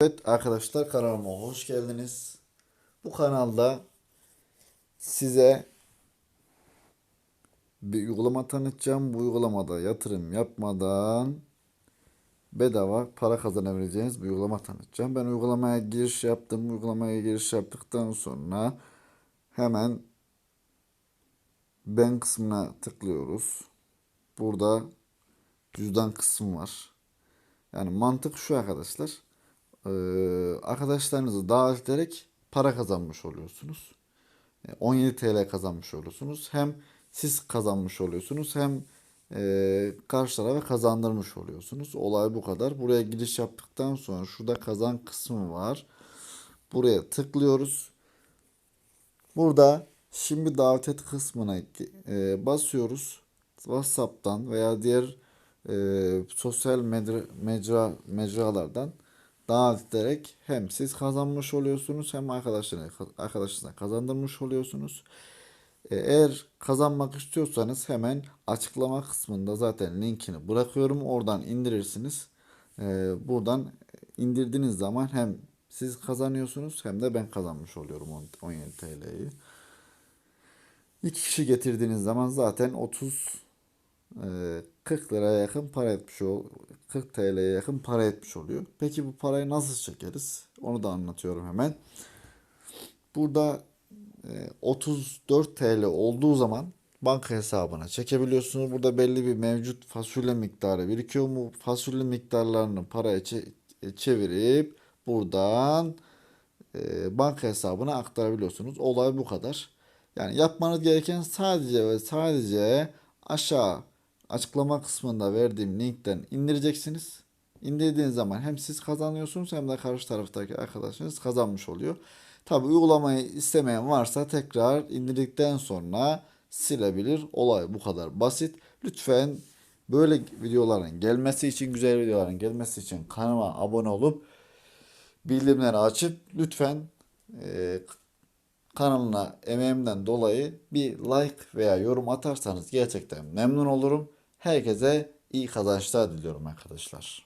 Evet arkadaşlar kanalıma hoş geldiniz. Bu kanalda size bir uygulama tanıtacağım. Bu uygulamada yatırım yapmadan bedava para kazanabileceğiniz bir uygulama tanıtacağım. Ben uygulamaya giriş yaptım. Uygulamaya giriş yaptıktan sonra hemen ben kısmına tıklıyoruz. Burada cüzdan kısmı var. Yani mantık şu arkadaşlar. Ee, arkadaşlarınızı davet ederek para kazanmış oluyorsunuz. E, 17 TL kazanmış oluyorsunuz. Hem siz kazanmış oluyorsunuz hem e, karşı tarafa kazandırmış oluyorsunuz. Olay bu kadar. Buraya giriş yaptıktan sonra şurada kazan kısmı var. Buraya tıklıyoruz. Burada şimdi davet et kısmına e, basıyoruz. WhatsApp'tan veya diğer e, sosyal medya, mecra, ederek hem siz kazanmış oluyorsunuz hem arkadaşlarına, arkadaşlarına kazandırmış oluyorsunuz. E, Eğer kazanmak istiyorsanız hemen açıklama kısmında zaten linkini bırakıyorum. Oradan indirirsiniz. E, Buradan indirdiğiniz zaman hem siz kazanıyorsunuz hem de ben kazanmış oluyorum 17 TL'yi. İki kişi getirdiğiniz zaman zaten 30 e, 40 liraya yakın para etmiş ol 40 TL'ye yakın para etmiş oluyor. Peki bu parayı nasıl çekeriz? Onu da anlatıyorum hemen. Burada e, 34 TL olduğu zaman banka hesabına çekebiliyorsunuz. Burada belli bir mevcut fasulye miktarı birikiyor mu? Fasulye miktarlarını paraya çe- çevirip buradan e, banka hesabına aktarabiliyorsunuz. Olay bu kadar. Yani yapmanız gereken sadece ve sadece aşağı açıklama kısmında verdiğim linkten indireceksiniz. İndirdiğiniz zaman hem siz kazanıyorsunuz hem de karşı taraftaki arkadaşınız kazanmış oluyor. Tabi uygulamayı istemeyen varsa tekrar indirdikten sonra silebilir. Olay bu kadar basit. Lütfen böyle videoların gelmesi için, güzel videoların gelmesi için kanalıma abone olup bildirimleri açıp lütfen e, kanalına emeğimden dolayı bir like veya yorum atarsanız gerçekten memnun olurum. Herkese iyi kazançlar diliyorum arkadaşlar.